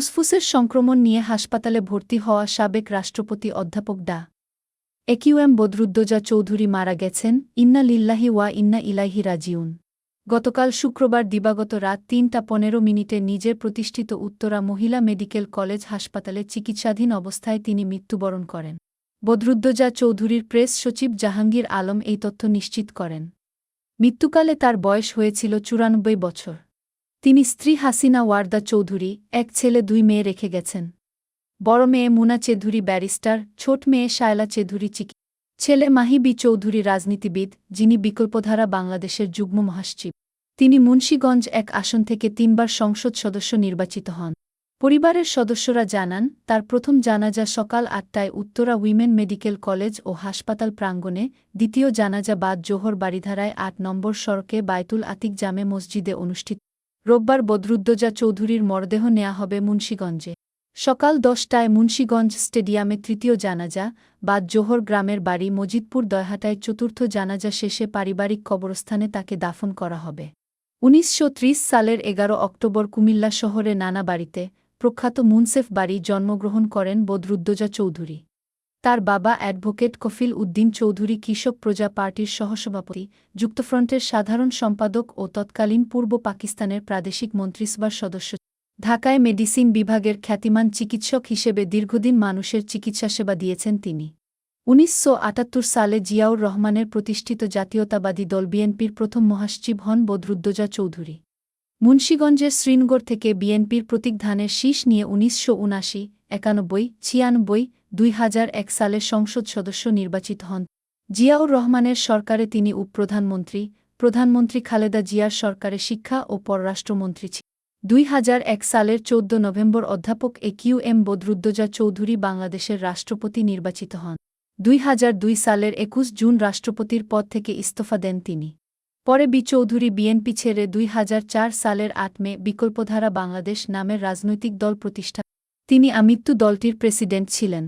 ফুসফুসের সংক্রমণ নিয়ে হাসপাতালে ভর্তি হওয়া সাবেক রাষ্ট্রপতি অধ্যাপক ডা. একিউএম বদরুদ্দোজা চৌধুরী মারা গেছেন, ইন্না লিল্লাহি ওয়া ইন্না ইলাহি রাজিউন। গতকাল শুক্রবার দিবাগত রাত তিনটা পনেরো মিনিটে নিজের প্রতিষ্ঠিত উত্তরা মহিলা মেডিকেল কলেজ হাসপাতালে চিকিৎসাধীন অবস্থায় তিনি মৃত্যুবরণ করেন। বদরুদ্দোজা চৌধুরীর প্রেস সচিব জাহাঙ্গীর আলম এই তথ্য নিশ্চিত করেন। মৃত্যুকালে তার বয়স হয়েছিল চুরানব্বই বছর। তিনি স্ত্রী হাসিনা ওয়ার্দা চৌধুরী, এক ছেলে, দুই মেয়ে রেখে গেছেন। বড় মেয়ে মুনা চেধুরী ব্যারিস্টার, ছোট মেয়ে শায়লা চেধুরী চিকি, ছেলে মাহিবি চৌধুরী রাজনীতিবিদ, যিনি বিকল্পধারা বাংলাদেশের যুগ্ম মহাসচিব। তিনি মুন্সীগঞ্জ এক আসন থেকে তিনবার সংসদ সদস্য নির্বাচিত হন। পরিবারের সদস্যরা জানান, তার প্রথম জানাজা সকাল আটটায় উত্তরা উইমেন মেডিকেল কলেজ ও হাসপাতাল প্রাঙ্গণে, দ্বিতীয় জানাজা বাদ জোহর বাড়িধারায় আট নম্বর সড়কে বায়তুল আতিক জামে মসজিদে অনুষ্ঠিত রোববার বদরুদ্দোজা চৌধুরীর মরদেহ নেওয়া হবে মুন্সীগঞ্জে। সকাল দশটায় মুন্সীগঞ্জ স্টেডিয়ামে তৃতীয় জানাজা বাদ জোহর গ্রামের বাড়ি মজিদপুর দয়হাটায় চতুর্থ জানাজা শেষে পারিবারিক কবরস্থানে তাকে দাফন করা হবে। উনিশশো ত্রিশ সালের এগারো অক্টোবর কুমিল্লা শহরে নানা বাড়িতে প্রখ্যাত মুনসেফ বাড়ি জন্মগ্রহণ করেন বদরুদ্দোজা চৌধুরী। তার বাবা অ্যাডভোকেট কফিল উদ্দিন চৌধুরী কৃষক প্রজা পার্টির সহসভাপতি, যুক্তফ্রন্টের সাধারণ সম্পাদক ও তৎকালীন পূর্ব পাকিস্তানের প্রাদেশিক মন্ত্রিসভার সদস্য। ঢাকায় মেডিসিন বিভাগের খ্যাতিমান চিকিৎসক হিসেবে দীর্ঘদিন মানুষের চিকিৎসা সেবা দিয়েছেন তিনি। উনিশশো আটাত্তর সালে জিয়াউর রহমানের প্রতিষ্ঠিত জাতীয়তাবাদী দল বিএনপির প্রথম মহাসচিব হন বদরুদ্দোজা চৌধুরী। মুন্সীগঞ্জের শ্রীনগর থেকে বিএনপির প্রতীক ধানের শীষ নিয়ে উনিশশো উনাশি একানব্বই, ছিয়ানব্বই, দুই হাজার এক সালে সংসদ সদস্য নির্বাচিত হন। জিয়াউর রহমানের সরকারে তিনি উপপ্রধানমন্ত্রী, প্রধানমন্ত্রী খালেদা জিয়ার সরকারে শিক্ষা ও পররাষ্ট্রমন্ত্রী ছিলেন। দুই হাজার এক সালের চৌদ্দ নভেম্বর অধ্যাপক A Q M Badruddoza Chowdhury বাংলাদেশের রাষ্ট্রপতি নির্বাচিত হন। দুই হাজার দুই সালের একুশ জুন রাষ্ট্রপতির পদ থেকে ইস্তফা দেন তিনি। পরে বি চৌধুরী বিএনপি ছেড়ে দুই সালের আট মে বিকল্পধারা বাংলাদেশ নামের রাজনৈতিক দল প্রতিষ্ঠা তিনি আমৃত্যু দলটির প্রেসিডেন্ট ছিলেন।